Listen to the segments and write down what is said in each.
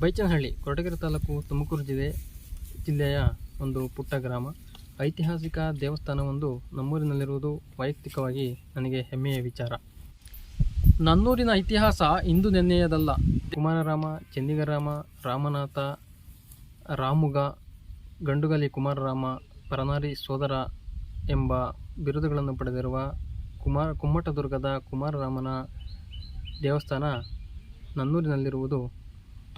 ಬೈಚನಹಳ್ಳಿ, ಕೊರಟಗೆರೆ ತಾಲೂಕು ತುಮಕೂರು ಜಿಲ್ಲೆ, ಜಿಲ್ಲೆಯ ಒಂದು ಪುಟ್ಟ ಗ್ರಾಮ. ಐತಿಹಾಸಿಕ ದೇವಸ್ಥಾನವೊಂದು ನಮ್ಮೂರಿನಲ್ಲಿರುವುದು ವೈಯಕ್ತಿಕವಾಗಿ ನನಗೆ ಹೆಮ್ಮೆಯ ವಿಚಾರ. ನನ್ನೂರಿನ ಇತಿಹಾಸ ಇಂದು ನೆನ್ನೆಯದಲ್ಲ. ಕುಮಾರರಾಮ ಚೆನ್ನಿಗರಾಮ ರಾಮನಾಥ, ರಾಮುಗ, ಗಂಡುಗಲಿ ಕುಮಾರರಾಮ, ಪರನಾರಿ ಸೋದರ ಎಂಬ ಬಿರುದುಗಳನ್ನು ಪಡೆದಿರುವ ಕುಮಾರ, ಕುಮ್ಮಟದುರ್ಗದ ಕುಮಾರರಾಮನ ದೇವಸ್ಥಾನ ನನ್ನೂರಿನಲ್ಲಿರುವುದು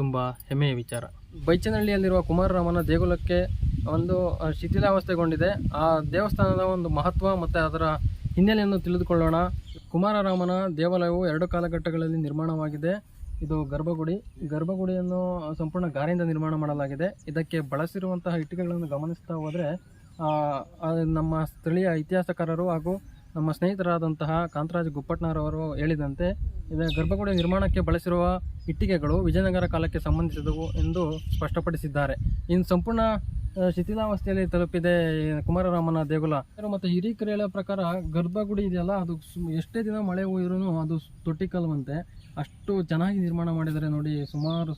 ತುಂಬ ಹೆಮ್ಮೆಯ ವಿಚಾರ. ಬೈಚನಹಳ್ಳಿಯಲ್ಲಿರುವ ಕುಮಾರರಾಮನ ದೇಗುಲಕ್ಕೆ ಒಂದು ಶಿಥಿಲಾವಸ್ಥೆಗೊಂಡಿದೆ. ಆ ದೇವಸ್ಥಾನದ ಒಂದು ಮಹತ್ವ ಮತ್ತು ಅದರ ಹಿನ್ನೆಲೆಯನ್ನು ತಿಳಿದುಕೊಳ್ಳೋಣ. ಕುಮಾರರಾಮನ ದೇವಾಲಯವು ಎರಡು ಕಾಲಘಟ್ಟಗಳಲ್ಲಿ ನಿರ್ಮಾಣವಾಗಿದೆ. ಇದು ಗರ್ಭಗುಡಿ. ಗರ್ಭಗುಡಿಯನ್ನು ಸಂಪೂರ್ಣ ಗಾರೆಯಿಂದ ನಿರ್ಮಾಣ ಮಾಡಲಾಗಿದೆ. ಇದಕ್ಕೆ ಬಳಸಿರುವಂತಹ ಇಟ್ಟಿಗೆಗಳನ್ನು ಗಮನಿಸ್ತಾ ಹೋದರೆ ನಮ್ಮ ಸ್ಥಳೀಯ ಇತಿಹಾಸಕಾರರು ಹಾಗೂ ನಮ್ಮ ಸ್ನೇಹಿತರಾದಂತಹ ಕಾಂತರಾಜ್ ಗುಪ್ಪಟ್ನರವರು ಹೇಳಿದಂತೆ ಇದರ ಗರ್ಭಗುಡಿ ನಿರ್ಮಾಣಕ್ಕೆ ಬಳಸಿರುವ ಇಟ್ಟಿಗೆಗಳು ವಿಜಯನಗರ ಕಾಲಕ್ಕೆ ಸಂಬಂಧಿಸಿದವು ಎಂದು ಸ್ಪಷ್ಟಪಡಿಸಿದ್ದಾರೆ. ಇನ್ನು ಸಂಪೂರ್ಣ ಶಿಥಿಲಾವಸ್ಥೆಯಲ್ಲಿ ತಲುಪಿದೆ ಕುಮಾರರಾಮನ ದೇಗುಲ. ಮತ್ತು ಹಿರೀಕರು ಹೇಳೋ ಪ್ರಕಾರ ಗರ್ಭಗುಡಿ ಇದೆಯಲ್ಲ, ಅದು ಎಷ್ಟೇ ದಿನ ಮಳೆ ಹೋಗಿರೂ ಅದು ತೊಟ್ಟಿಕಲ್ವಂತೆ ಅಷ್ಟು ಚೆನ್ನಾಗಿ ನಿರ್ಮಾಣ ಮಾಡಿದರೆ ನೋಡಿ, ಸುಮಾರು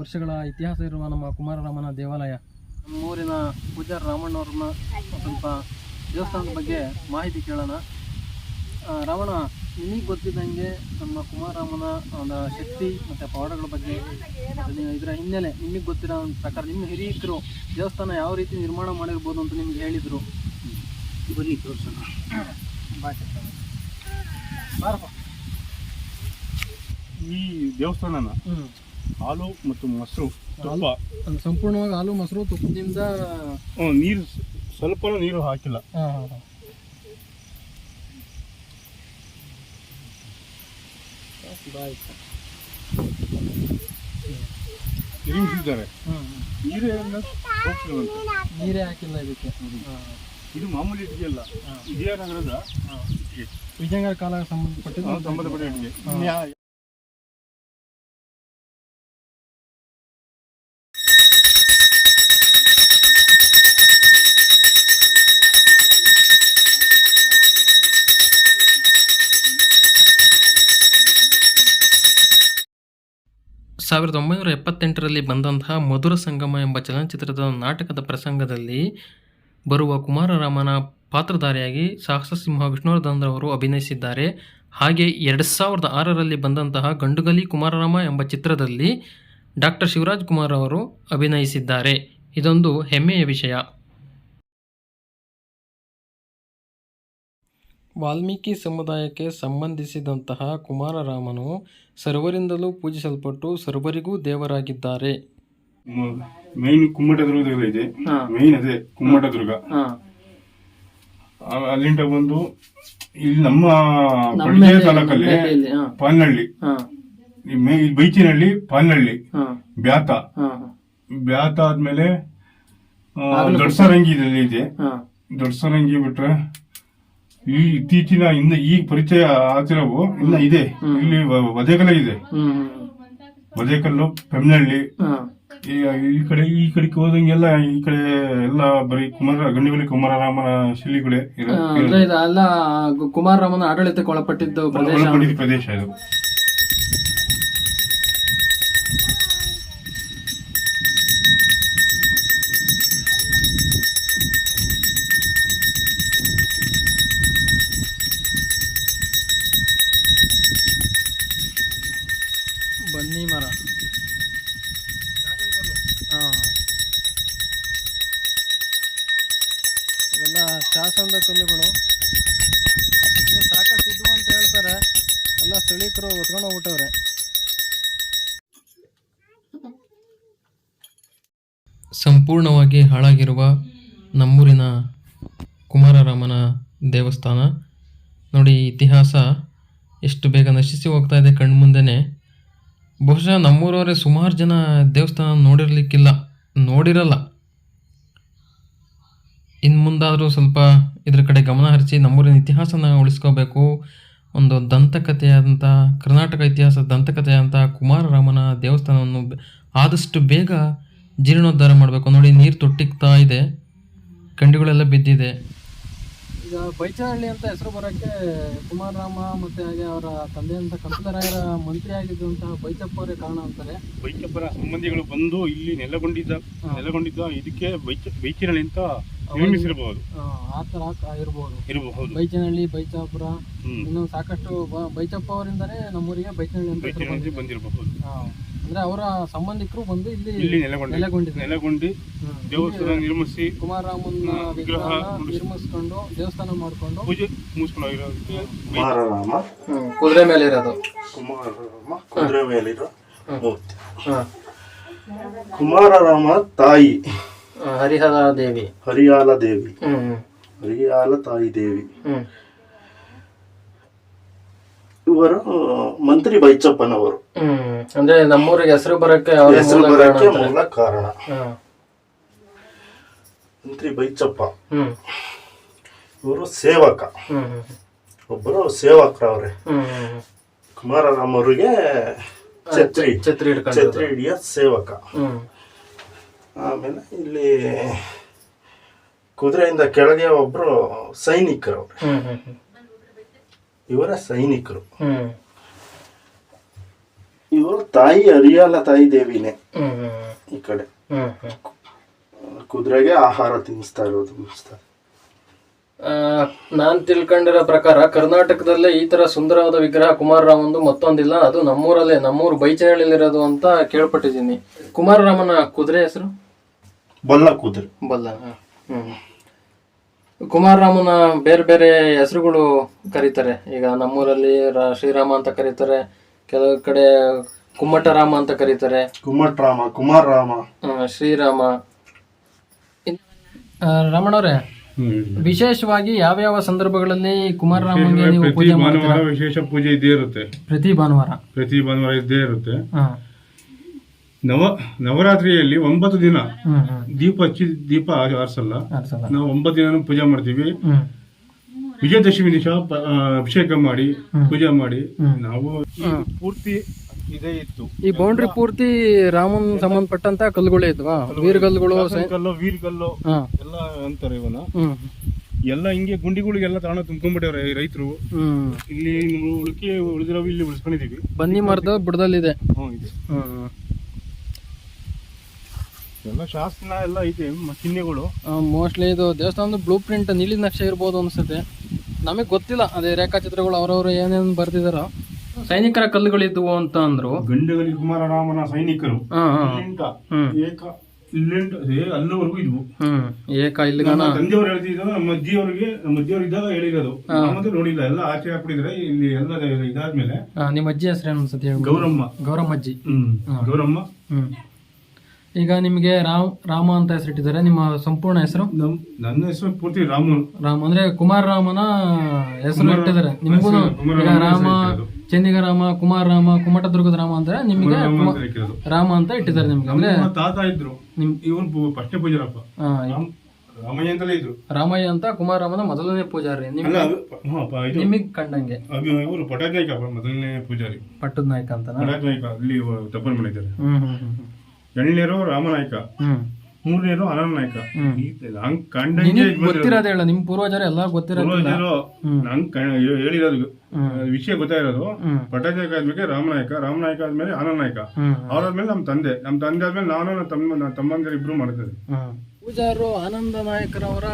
ವರ್ಷಗಳ ಇತಿಹಾಸ ಇರುವ ನಮ್ಮ ಕುಮಾರರಾಮನ ದೇವಾಲಯ. ನಮ್ಮೂರಿನ ಪೂಜಾರ ರಾಮಣ್ಣವ್ರನ್ನ ಸ್ವಲ್ಪ ದೇವಸ್ಥಾನದ ಬಗ್ಗೆ ಮಾಹಿತಿ ಕೇಳೋಣ. ರಾವಣ ನಿಮಗೆ ಗೊತ್ತಿದ್ದಂಗೆ ನಮ್ಮ ಕುಮಾರರಾಮನ ಒಂದು ಶಕ್ತಿ ಮತ್ತು ಪವಾಡಗಳ ಬಗ್ಗೆ ನೀವು ಇದರ ಹಿನ್ನೆಲೆ ನಿಮಗೆ ಗೊತ್ತಿರೋ ಪ್ರಕಾರ ನಿಮ್ಮ ಹಿರಿಯಕರು ದೇವಸ್ಥಾನ ಯಾವ ರೀತಿ ನಿರ್ಮಾಣ ಮಾಡಿರ್ಬೋದು ಅಂತ ನಿಮ್ಗೆ ಹೇಳಿದರು. ಬನ್ನಿ ತೋರಿಸೋಣ. ಈ ದೇವಸ್ಥಾನನ ಹಾಲು ಮತ್ತು ಮೊಸರು ತುಪ್ಪ ಸಂಪೂರ್ಣವಾಗಿ ಹಾಲು ಮೊಸರು ತುಪ್ಪದಿಂದ ನೀರು ಸ್ವಲ್ಪ ನೀರು ಹಾಕಿಲ್ಲ. ತಿರುಗಿಸಿದ್ದಾರೆ. ಹ್ಞೂ ನೀರೇ ಹಾಕಿಲ್ಲ ಇದಕ್ಕೆ. ಇದು ಮಾಮೂಲಿ ಇಟ್ಟಿಗೆ ಅಲ್ಲ. ವಿಜಯನಗರದ ವಿಜಯನಗರ ಕಾಲ ಸಂಬಂಧಪಟ್ಟಿದ್ದು ಸಂಬಂಧಪಟ್ಟ ಇಟ್ಟಿಗೆ ಸಾವಿರದ ಒಂಬೈನೂರ ಎಪ್ಪತ್ತೆಂಟರಲ್ಲಿ ಬಂದಂತಹ ಮಧುರ ಸಂಗಮ ಎಂಬ ಚಲನಚಿತ್ರದ ನಾಟಕದ ಪ್ರಸಂಗದಲ್ಲಿ ಬರುವ ಕುಮಾರರಾಮನ ಪಾತ್ರಧಾರಿಯಾಗಿ ಸಾಹಸ ಸಿಂಹ ವಿಷ್ಣುವರ್ಧನ್ ರವರು ಅಭಿನಯಿಸಿದ್ದಾರೆ. ಹಾಗೆ ಎರಡು ಸಾವಿರದ ಆರರಲ್ಲಿ ಬಂದಂತಹ ಗಂಡುಗಲಿ ಕುಮಾರರಾಮ ಎಂಬ ಚಿತ್ರದಲ್ಲಿ ಡಾಕ್ಟರ್ ಶಿವರಾಜ್ ಕುಮಾರ್ ಅವರು ಅಭಿನಯಿಸಿದ್ದಾರೆ. ಇದೊಂದು ಹೆಮ್ಮೆಯ ವಿಷಯ. ವಾಲ್ಮೀಕಿ ಸಮುದಾಯಕ್ಕೆ ಸಂಬಂಧಿಸಿದಂತಹ ಕುಮಾರರಾಮನು ಸರ್ವರಿಂದಲೂ ಪೂಜಿಸಲ್ಪಟ್ಟು ಸರ್ವರಿಗೂ ದೇವರಾಗಿದ್ದಾರೆ. ಮೈನ್ ಕುಮ್ಮಟದುರ್ಗ ಇದೆ. ಮೈನ್ ಅದೇ ಕುಮ್ಮಟದುರ್ಗ. ಆ- ಅಲ್ಲಿಂದ ಬಂದು ಇಲ್ಲಿ ನಮ್ಮ ಪಡಿಗೆ ತಾಲೂಕಲ್ಲಿ ಪಾಲ್ನಹಳ್ಳಿ ಈ ಮೇ ಈ ಬೈಚಿನಹಳ್ಳಿ ಪಾಲ್ನಹಳ್ಳಿ ಬ್ಯಾತ. ಬ್ಯಾತ ಆದ್ಮೇಲೆ ಆ, ದೊಡ್ಡಸರಂಗಿ ಇದೆ. ದೊಡ್ಡ ದೊಡ್ಡಸರಂಗಿ ಬಿಟ್ರೆ ಈ ಇತ್ತೀಚಿನ ಇನ್ನ ಈ ಪರಿಚಯ ಆಗ್ತಿರೋವು ಇನ್ನ ಇದೆ. ಇಲ್ಲಿ ವ- ಇದೆ. ವಧೆಕಲ್ಲು ಪೆಮ್ನಹಳ್ಳಿ ಈ ಕಡೆ ಈ ಕಡೆಗೆ ಹೋದಂಗೆಲ್ಲ ಈ ಕಡೆ ಎಲ್ಲ ಬರೀ ಕುಮಾರ ಗಂಡಿಗಳಿ ಕುಮಾರರಾಮನ. ಇದೆಲ್ಲ ಕುಮಾರರಾಮನ ಆಡಳಿತಕ್ಕೆ ಒಳಪಟ್ಟಿದ್ದು ಪ್ರದೇಶ. ಒಳಪಟ್ಟಿದ್ದ ಪ್ರದೇಶ ಇದು ಬನ್ನಿ ಮರ ಹಾ. ಇದೆಲ್ಲ ಶಾಸನದ ಕಲ್ಲುಗಳು. ಇನ್ನು ಸಾಕಷ್ಟು ಇದ್ವು ಅಂತ ಹೇಳ್ತಾರೆ. ಎಲ್ಲ ಸ್ಥಳೀಕರು ಹೊತ್ಕೊಂಡು ಹೋಗ್ಬಿಟ್ಟವ್ರೆ. ಸಂಪೂರ್ಣವಾಗಿ ಹಾಳಾಗಿರುವ ನಮ್ಮೂರಿನ ಕುಮಾರರಾಮನ ದೇವಸ್ಥಾನ. ನೋಡಿ, ಇತಿಹಾಸ ಎಷ್ಟು ಬೇಗ ನಶಿಸಿ ಹೋಗ್ತಾ ಇದೆ ಕಣ್ಮುಂದೆನೇ ಬಹುಶಃ ನಮ್ಮೂರವರೇ ಸುಮಾರು ಜನ ದೇವಸ್ಥಾನ ನೋಡಿರಲಿಕ್ಕಿಲ್ಲ, ನೋಡಿರಲ್ಲ. ಇನ್ನು ಮುಂದಾದರೂ ಸ್ವಲ್ಪ ಇದ್ರ ಕಡೆ ಗಮನ ಹರಿಸಿ ನಮ್ಮೂರಿನ ಇತಿಹಾಸನ ಉಳಿಸ್ಕೋಬೇಕು. ಒಂದು ದಂತಕಥೆಯಾದಂಥ ಕರ್ನಾಟಕ ಇತಿಹಾಸ ದಂತಕಥೆಯಾದಂಥ ಕುಮಾರರಾಮನ ದೇವಸ್ಥಾನವನ್ನು ಆದಷ್ಟು ಬೇಗ ಜೀರ್ಣೋದ್ಧಾರ ಮಾಡಬೇಕು. ನೋಡಿ ನೀರು ತೊಟ್ಟಿಗ್ತಾ ಇದೆ. ಕಂಡಿಗಳೆಲ್ಲ ಬಿದ್ದಿದೆ. ಈಗ ಬೈಚನಹಳ್ಳಿ ಅಂತ ಹೆಸರು ಬರೋಕ್ಕೆ ಕುಮಾರರಾಮ ಮತ್ತೆ ಹಾಗೆ ಅವರ ತಂದೆಯಂತ ಕಂಪಲರಾಯರ ಮಂತ್ರಿ ಆಗಿದ್ದಂತಹ ಬೈಚಪ್ಪವರೇ ಕಾರಣ ಅಂತಾರೆ. ಬೈಚಪ್ಪರ ಸಂಬಂಧಿಗಳು ಬಂದು ಇಲ್ಲಿ ನೆಲೆಗೊಂಡಿದ್ದ ನೆಲೆಗೊಂಡಿದ್ದ ಇದಕ್ಕೆ ಬೈಚ ಬೈಚಿನಳ್ಳಿ ಅಂತ ನೇಮಿಸಿರಬಹುದು ಆ, ಆ ಥರ ಇರ್ಬೋದು. ಇರಬಹುದು ಬೈಚನಹಳ್ಳಿ ಬೈಚಾಪುರ ಇನ್ನೂ ಸಾಕಷ್ಟು ಬ- ಬೈಚಪ್ಪ ಅವರಿಂದನೇ ನಮ್ಮೂರಿಗೆ ಬೈಚನಹಳ್ಳಿ ಅಂತ ಹೆಸರು ಬೈಚಿನಳ್ಳಿ ಬಂದಿದೆ. ಬಂದಿರಬಹುದು ಅಂದ್ರೆ ಅವರ ಸಂಬಂಧಿಕರು ಬಂದು ಇಲ್ಲಿ ಇಲ್ಲಿ ನೆಲೆಗೊಂಡಿ ನೆಲೆಗೊಂಡಿದ್ದಾರೆ. ನೆಲೆಗೊಂಡು ದೇವಸ್ಥಾನ ನಿರ್ಮಿಸಿ ಕುಮಾರರಾಮನ ವಿಗ್ರಹ ನಿರ್ಮಿಸ್ಕೊಂಡು ದೇವಸ್ಥಾನ ಮಾಡ್ಕೊಂಡು. ಪೂಜೆ ಮುಗಿಸ್ಕೊಂಡು ಕುಮಾರರಾಮ. ಕುದುರೆ ಮೇಲೆ ಇರೋದು. ಕುಮಾರರಾಮ. ಕುದುರೆ ಮೇಲಿರೋ ಮೂರ್ತಿ. ಕುಮಾರರಾಮ ತಾಯಿ. ಹರಿಹರ ದೇವಿ ಹರಿಯಾಲ ದೇವಿ ಹ್ಮ್. ಹರಿಯಾಲ ತಾಯಿ ದೇವಿ ಹ್ಮ್. ಇವರು ಮಂತ್ರಿ ಬೈಚಪ್ಪನವರು. ಹ್ಮ್ ಅಂದ್ರೆ ನಮ್ಮೂರಿಗೆ ಹೆಸರು ಬರಕ್ಕೆ ಅವ್ರ ಹೆಸರು ಮೂಲ ಕಾರಣ ಬರಕ್ಕೆ ಅಂತಾರೆ. ಮೂಲ ಕಾರಣ. ಮಂತ್ರಿ ಬೈಚಪ್ಪ. ಹ್ಮ್. ಇವರು ಸೇವಕ. ಹ್ಮ್ ಹ್ಮ್ ಒಬ್ಬರು ಸೇವಕರವ್ರೆ ಹ್ಮ್ ಹ್ಮ್ ಕುಮಾರರಾಮರಿಗೆ ಛತ್ರಿ. ಛತ್ರಿ ಹಿಡ್ಕೊಂಡು ಛತ್ರಿ ಹಿಡಿಯ ಸೇವಕ. ಹ್ಮ್. ಆಮೇಲೆ ಇಲ್ಲಿ ಕುದುರೆಯಿಂದ ಕೆಳಗೆ ಒಬ್ರು ಸೈನಿಕರು. ಇವರ ಸೈನಿಕರು. ಇವರು ತಾಯಿ ಹರಿಯಾಲ ತಾಯಿ ದೇವಿನೇ. ಈ ಕಡೆ. ಕುದುರೆಗೆ ಆಹಾರ ತಿನ್ನಿಸ್ತಾ ಇರೋದು ತಿನ್ನಿಸ್ತಾ ಆ, ನಾನ್ ತಿಳ್ಕೊಂಡಿರೋ ಪ್ರಕಾರ ಕರ್ನಾಟಕದಲ್ಲೇ ಈ ತರ ಸುಂದರವಾದ ವಿಗ್ರಹ ಕುಮಾರರಾಮಂದು ಮತ್ತೊಂದಿಲ್ಲ. ಅದು ನಮ್ಮೂರಲ್ಲೇ ನಮ್ಮೂರು ಬೈಚನಹಳ್ಳಿಲಿರೋದು ಅಂತ ಕೇಳ್ಪಟ್ಟಿದ್ದೀನಿ. ಕುಮಾರರಾಮನ ಕುದುರೆ ಹೆಸರು? ಬಲ್ಲ ಕುದುರೆ. ಬಲ್ಲ ಹ್ಮ್. ಕುಮಾರರಾಮನ ಬೇರೆ ಬೇರೆ ಹೆಸರುಗಳು ಕರೀತಾರೆ. ಈಗ ನಮ್ಮೂರಲ್ಲಿ ರಾ- ಶ್ರೀರಾಮ ಅಂತ ಕರೀತಾರೆ. ಕೆಲವು ಕಡೆ ಕುಮ್ಮಟರಾಮ ಅಂತ ಕರೀತಾರೆ. ಕುಮ್ಮಟರಾಮ ಕುಮಾರರಾಮ. ಆ, ಶ್ರೀರಾಮ ರಮಣವ್ರೆ ವಿಶೇಷವಾಗಿ ಯಾವ ಯಾವ ಸಂದರ್ಭಗಳಲ್ಲಿ ಕುಮಾರರಾಮಂಗೆ ನೀವು ಪ್ರತಿ ಪೂಜೆ ಮಾಡ್ತೀರಾ? ವಿಶೇಷ ಪೂಜೆ ಇದ್ದೇ ಇರುತ್ತೆ. ಪ್ರತಿ ಭಾನುವಾರ? ಪ್ರತಿ ಭಾನುವಾರ ಇದ್ದೇ ಇರುತ್ತೆ. ಹಾ. ನವ ನವರಾತ್ರಿಯಲ್ಲಿ ಒಂಬತ್ತು ದಿನ ಹ್ಮ್ ಹ್ಮ್. ದೀಪ ಹಚ್ಚಿ ದೀಪ ಆರಿಸಲ್ಲ. ನಾವು ಒಂಬತ್ತು ದಿನ ಪೂಜೆ ಮಾಡ್ತೀವಿ. ಹ್ಮ್. ವಿಜಯದಶಮಿ ದಿವಸ ಪ- ಆ, ಅಭಿಷೇಕ ಮಾಡಿ ಪೂಜೆ ಮಾಡಿ. ನಾವು ಈ ಪೂರ್ತಿ ಇದೇ ಇತ್ತು. ಈ ಬೌಂಡ್ರಿ ಪೂರ್ತಿ ರಾಮನ್ ಸಂಬಂಧಪಟ್ಟಂತ ಕಲ್ಲುಗಳೇ ಇದ್ವಾ. ವೀರಗಲ್ಲುಗಳು ಕಲ್ಲು ವೀರ್ಗಲ್ಲು. ಎಲ್ಲ ಅಂತಾರೆ ಇವನ್ನ. ಹ್ಮ್. ಎಲ್ಲ ಹಿಂಗೆ ಗುಂಡಿಗಳಿಗೆಲ್ಲ ತಾಣ ತುಂಬ್ಕೊಂಡ್ಬಿಟ್ಟವ್ರೆ ರೈತರು. ಇಲ್ಲಿ ಉಳ್ಕಿ ಉಳಿದಿರೋ ಇಲ್ಲಿ ಉಳಿಸ್ಕೊಂಡಿದೀವಿ ಬನ್ನಿ ಮರದ ಬುಡದಲ್ಲಿದೆ. ಹ್ಞೂ ಇದೆ. ಎಲ್ಲ ಶಾಸನ ಎಲ್ಲ ಐತೆ ಮ- ಚಿಹ್ನೆಗಳು. ಮೋಸ್ಟ್ಲಿ ಇದು ದೇವಸ್ಥಾನದ ಬ್ಲೂ ಪ್ರಿಂಟ್ ನೀಲಿ ನಕ್ಷೆ ಇರ್ಬೋದು ಅನ್ಸುತ್ತೆ. ನಮಗೆ ಗೊತ್ತಿಲ್ಲ ಅದೇ ರೇಖಾಚಿತ್ರಗಳು ಅವರವರು ಏನೇನು ಬರ್ತಿದಾರೋ ಸೈನಿಕರ ಕಲ್ಲುಗಳಿದ್ವು ಅಂತ ಅಂದ್ರು. ಗಂಡಗಲಿ ಕುಮಾರರಾಮನ ಸೈನಿಕರು. ಇಲ್ಲಿಂದ ಏಕ ಇಲ್ಲಿಂದ ಏ ಅಲ್ಲಿವರೆಗೂ ಇದ್ವು. ಹ್ಮ್. ಏಕ ಇಲ್ಲಿಗನ ನಮ್ಮ ತಂದೆಯವ್ರು ಹೇಳ್ತಿದ್ರು ನಮ್ಮ ಅಜ್ಜಿಯವ್ರಿಗೆ ನಮ್ಮ ಅಜ್ಜಿಯವ್ರು ಇದ್ದಾಗ ಹೇಳಿರೋದು. ನಾವಂತೂ ನೋಡಿಲ್ಲ. ಎಲ್ಲ ಆಚೆ ಹಾಕ್ಬಿಟ್ಟಿದ್ರೆ ಇಲ್ಲಿ ಎಲ್ಲ ಇದಾದ್ಮೇಲೆ. ಆ, ನಿಮ್ಮ ಅಜ್ಜಿ ಹೆಸರು ಅನ್ಸುತ್ತೆ ಹೇಳ್ಬಿಡು. ಗೌರಮ್ಮ. ಗೌರಮ್ಮ ಅಜ್ಜಿ. ಹ್ಮ್. ಗೌರಮ್ಮ. ಹ್ಮ್. ಈಗ ನಿಮಗೆ ರಾಮ್ ರಾಮ ಅಂತ ಹೆಸರಿಟ್ಟಿದ್ದಾರೆ ನಿಮ್ಮ ಸಂಪೂರ್ಣ ಹೆಸರು? ನಮ್ ನನ್ನ ಹೆಸರು ಪೂರ್ತಿ ರಾಮ ರಾಮ ಅಂದ್ರೆ ಕುಮಾರ ರಾಮನ ಹೆಸರು ಇಟ್ಟಿದ್ದಾರೆ ನಿಮಗೂ ಈಗ ರಾಮ ಹೆಸರು ಚೆನ್ನಿಗ ರಾಮ ಕುಮಾರ ರಾಮ ಕುಮಟದುರ್ಗದ ರಾಮ ಅಂದ್ರೆ ನಿಮಗೆ ರಾಮ ಅಂತ ಇಟ್ಟಿದ್ದಾರೆ ನಿಮ್ಗೆ ಅಂದ್ರೆ ತಾತ ಇದ್ರು. ನಿಮ್ ಇವನು ಫಸ್ಟೇ ಪೂಜಾರಪ್ಪ. ರಾಮಯ್ಯ ಅಂತಲೇ ಇದ್ರು. ರಾಮಯ್ಯ ಅಂತ ಕುಮಾರರಾಮನ ಮೊದಲನೇ ಪೂಜಾರಿ. ನಿಮಗೆ ಕಂಡಂಗೆ. ಇವರು ಪಟಾಜ್ನಾಯ್ಕ ಮೊದಲನೇ ಪೂಜಾರಿ. ಪಟ್ಟದ ನಾಯ್ಕ ಅಂತ ಪಟಾಜ್ನಾಯ್ಕ ಅಲ್ಲಿ ತಪ್ಪನ್ ಮಾಡಿದ್ದಾರೆ ಎರಡನೇರು ರಾಮನಾಯ್ಕ. ಹ್ಮ್ ಮೂರನೇರು ಅನಂತ ನಾಯ್ಕ ಹ್ಮ್. ಹಂಗ್ ಕಂಡಂಗೆ ಇದ್ ಬಂದಿರೋದು. ಗೊತ್ತಿರೋದೇ ಹೇಳ ನಿಮ್ ಪೂರ್ವಜರು ಎಲ್ಲ ಗೊತ್ತಿರೋದಿಲ್ಲ. ಪೂರ್ವಜರು ನಂಗ್ ಹೇಳಿರೋದು. ವಿಷಯ ಗೊತ್ತಾಗಿರೋದು ಪಟಾಜ್ನಾಯ್ಕ ಆದ್ಮೇಲೆ ರಾಮನಾಯಕ ರಾಮನಾಯಕ ಆದ್ಮೇಲೆ ಆನಂದ ನಾಯ್ಕ ಹ್ಮ್. ಅವ್ರಾದ್ಮೇಲೆ ನಮ್ ತಂದೆ. ನಮ್ ತಂದೆ ಆದ್ಮೇಲೆ ನಾನು ನನ್ನ ತಮ್ಮ ನನ್ನ ತಮ್ಮಂದಿರು ಇಬ್ರು ಮಾಡ್ತಾರೆ. ಪೂಜಾರು ಆನಂದ ನಾಯಕರವರ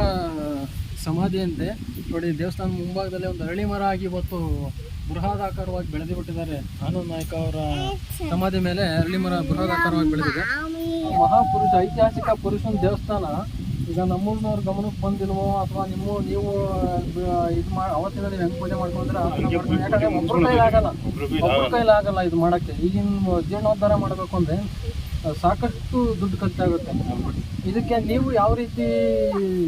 ಸಮಾಧಿಯಂತೆ ನೋಡಿ ದೇವಸ್ಥಾನ ಮುಂಭಾಗದಲ್ಲಿ ಒಂದು ಅರಳಿ ಮರ ಆಗಿ ಇವತ್ತು ಬೃಹದಾಕಾರವಾಗಿ ಬೆಳೆದು ಬಿಟ್ಟಿದ್ದಾರೆ ಆನಂದ್ ನಾಯಕ ಅವರ ಸಮಾಧಿ ಮೇಲೆ ಅರಳಿ ಮರ ಬೃಹದಾಕಾರವಾಗಿ ಬೆಳೆದಿದೆ. ಮಹಾಪುರುಷ ಐತಿಹಾಸಿಕ ಪುರುಷನ ದೇವಸ್ಥಾನ ಈಗ ನಮ್ಮೂರಿನವ್ರ ಗಮನಕ್ಕೆ ಬಂದಿಲ್ವೋ ಅಥವಾ ನಿಮ್ಮ ನೀವು ಇದು ಮಾಡಿ ಅವತ್ತಿನ ನೀವು ಹೆಂಗ್ ಪೂಜೆ ಮಾಡ್ಕೊಂಡ್ರೆ ಯಾಕಂದ್ರೆ ಒಬ್ಬರ ಕೈಲಿ ಆಗಲ್ಲ. ಒಬ್ಬರ ಕೈಲಿ ಆಗಲ್ಲ. ಇದು ಮಾಡಕ್ಕೆ. ಈಗಿನ ಜೀರ್ಣೋದ್ಧಾರ ಮಾಡಬೇಕು ಅಂದ್ರೆ ಸಾಕಷ್ಟು ದುಡ್ಡು ಖರ್ಚಾಗುತ್ತೆ. ಇದಕ್ಕೆ ನೀವು ಯಾವ ರೀತಿ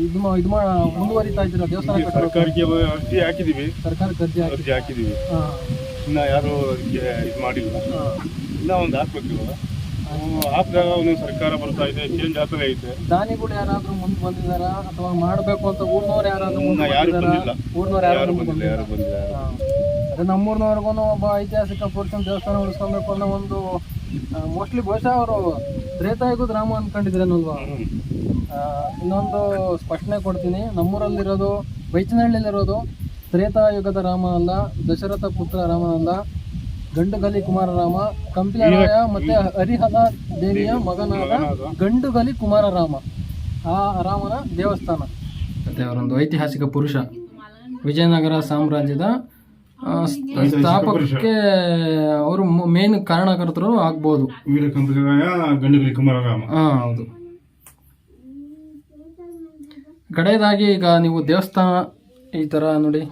ಇದು ಇದು ಮಾ ಮುಂದುವರಿತಾ ಇದ್ದೀರಾ? ದೇವಸ್ಥಾನ ಸರ್ಕಾರಕ್ಕೆ ಅರ್ಜಿ ಹಾಕಿದ್ದೀವಿ ಸರ್ಕಾರಕ್ಕೆ ಅರ್ಜಿ ಹಾಕಿ ಅರ್ಜಿ ಹಾಕಿದೀವಿ. ಹಾ, ಇನ್ನ ಯಾರು ಇದು ಮಾಡಿಲ್ಲ. ಇನ್ನ ಒಂದು ಹಾಕ್ಬೇಕು ಇವಾಗ. ಹಾಕಿದಾಗ ಒಂದೊಂದು ಸರ್ಕಾರ ಬರ್ತಾ ಇದೆ ಚೇಂಜ್ ಐತೆ. ದಾನಿಗಳು ಯಾರಾದ್ರೂ ಮುಂದೆ ಬಂದಿದಾರಾ? ಅಥವಾ ಮಾಡಬೇಕು ಅಂತ ಊರ್ನವ್ರು ಯಾರಾದ್ರೂ ಮುಂದೆ ಯಾರು ಬಂದಿಲ್ಲ. ಊರ್ನವ್ರು ಯಾರು ಬಂದಿಲ್ಲ ಯಾರು ಬಂದಿಲ್ಲ? ಹಾ. ಅದೇ ನಮ್ಮೂರ್ನವ್ರಿಗೂ ಒಬ್ಬ ಐತಿಹಾಸಿಕ ಪುರುಷನ ದೇವಸ್ಥಾನ ಉಳಿಸ್ಕೊಬೇಕು ಅನ್ನೋ ಒಂದು ಮೋಸ್ಟ್ಲಿ ಬಹುಶಃ ಅವರು ತ್ರೇತಾಯಿಗೂ ರಾಮ ಅನ್ಕೊಂಡಿದ್ರೇನಲ್ವಾ? ಇನ್ನೊಂದು ಸ್ಪಷ್ಟನೆ ಕೊಡ್ತೀನಿ. ನಮ್ಮೂರಲ್ಲಿರೋದು ಬೈಚನಹಳ್ಳಿಲಿರೋದು ತ್ರೇತಾಯುಗದ ರಾಮ ಅಲ್ಲ ದಶರಥ ಪುತ್ರ ರಾಮನಲ್ಲ ಗಂಡುಗಲಿ ಕುಮಾರರಾಮ ಕಂಪಿಲಾಯ ಮತ್ತೆ ಹರಿಹರ ದೇವಿಯ ಮಗನಾದ ಗಂಡುಗಲಿ ಕುಮಾರರಾಮ ಆ ರಾಮನ ದೇವಸ್ಥಾನ. ಮತ್ತೆ ಅವರೊಂದು ಐತಿಹಾಸಿಕ ಪುರುಷ ವಿಜಯನಗರ ಸಾಮ್ರಾಜ್ಯದ ಸ್ಥಾಪಕಕ್ಕೆ ಅವರು ಮೇನ್ ಕಾರಣಕರ್ತರು ಆಗ್ಬೋದು. ಗಂಡುಗಲಿ ಕುಮಾರರಾಮ. ಹಾ ಹೌದು. ಕಡೆಯದಾಗಿ ಈಗ ನೀವು ದೇವಸ್ಥಾನ ಈ ಥರ ನೋಡಿ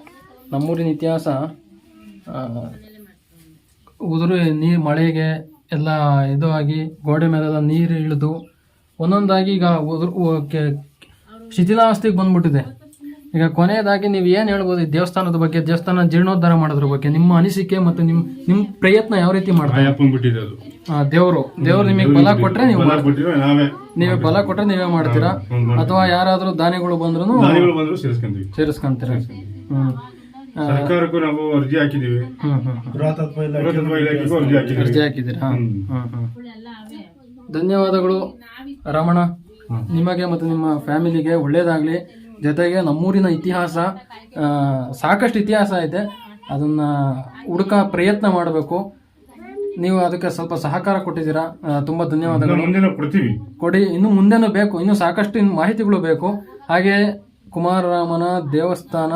ನಮ್ಮೂರಿನ ಇತಿಹಾಸ ಆ, ಉದುರು ನೀರು ಮಳೆಗೆ ಎಲ್ಲ ಇದು ಆಗಿ ಗೋಡೆ ಮೇಲೆಲ್ಲ ನೀರು ಇಳಿದು ಒಂದೊಂದಾಗಿ ಈಗ ಉದುರು ಶಿಥಿಲಾವಸ್ಥೆಗೆ ಬಂದ್ಬಿಟ್ಟಿದೆ. ಈಗ ಕೊನೆಯದಾಗಿ ನೀವು ಏನು ಹೇಳ್ಬೋದು ಈ ದೇವಸ್ಥಾನದ ಬಗ್ಗೆ ದೇವಸ್ಥಾನ ಜೀರ್ಣೋದ್ಧಾರ ಮಾಡೋದ್ರ ಬಗ್ಗೆ ನಿಮ್ಮ ಅನಿಸಿಕೆ ಮತ್ತು ನಿಮ್ಮ ನಿಮ್ಮ ಪ್ರಯತ್ನ ಯಾವ ರೀತಿ ಮಾಡ್ತಾರೆ ದೇವರು ದೇವರು ನಿಮಗೆ ಬಲ ಕೊಟ್ರೆ ನೀವು ಬಲ ಕೊಟ್ಟಿರೋ ನಾವೇ ನೀವೇ ಬಲ ಕೊಟ್ರೆ ನೀವೇ ಮಾಡ್ತೀರಾ? ಅಥವಾ ಯಾರಾದರೂ ದಾನಿಗಳು ಬಂದ್ರು ಸೇರಿಸ್ಕೊಂತೀರ? ಹ್ಮ್. ಆ, ಸರ್ಕಾರಕ್ಕೂ ನಾವು ಅರ್ಜಿ ಹಾಕಿದೀವಿ ಪುರಾತತ್ವ ಇಲಾಖೆಗೂ ಅರ್ಜಿ ಹಾಕಿದೀವಿ ಅರ್ಜಿ ಹಾಕಿದ್ದೀರಾ. ಧನ್ಯವಾದಗಳು ರಮಣ. ನಿಮಗೆ ಮತ್ತು ನಿಮ್ಮ ಫ್ಯಾಮಿಲಿಗೆ ಒಳ್ಳೇದಾಗ್ಲಿ. ಜೊತೆಗೆ ನಮ್ಮೂರಿನ ಇತಿಹಾಸ ಆ, ಸಾಕಷ್ಟು ಇತಿಹಾಸ ಇದೆ ಅದನ್ನ ಹುಡುಕ ಪ್ರಯತ್ನ ಮಾಡಬೇಕು. ನೀವು ಅದಕ್ಕೆ ಸ್ವಲ್ಪ ಸಹಕಾರ ಕೊಟ್ಟಿದ್ದೀರಾ. ಆ, ತುಂಬಾ ಧನ್ಯವಾದಗಳು. ಇನ್ನು ಮುಂದೆ ನಾವು ಕೊಡ್ತೀವಿ. ಕೊಡಿ. ಇನ್ನು ಮುಂದೆನೂ ಬೇಕು. ಇನ್ನು ಸಾಕಷ್ಟು ಇನ್ನು ಮಾಹಿತಿಗಳು ಬೇಕು. ಹಾಗೆ ಕುಮಾರರಾಮನ ದೇವಸ್ಥಾನ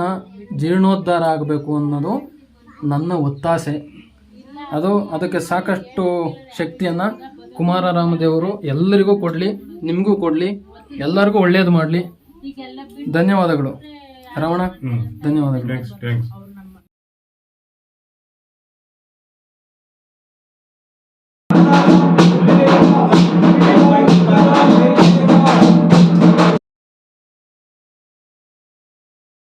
ಜೀರ್ಣೋದ್ಧಾರ ಆಗಬೇಕು ಅನ್ನೋದು ನನ್ನ ಒತ್ತಾಸೆ. ಅದು ಅದಕ್ಕೆ ಸಾಕಷ್ಟು ಶಕ್ತಿಯನ್ನು ಕುಮಾರರಾಮ ದೇವರು ಎಲ್ಲರಿಗೂ ಕೊಡಲಿ ನಿಮಗೂ ಕೊಡಲಿ ಎಲ್ಲರಿಗೂ ಒಳ್ಳೆಯದು ಮಾಡಲಿ. ಧನ್ಯವಾದಗಳು. ರಾವಣ ಧನ್ಯವಾದಗಳು.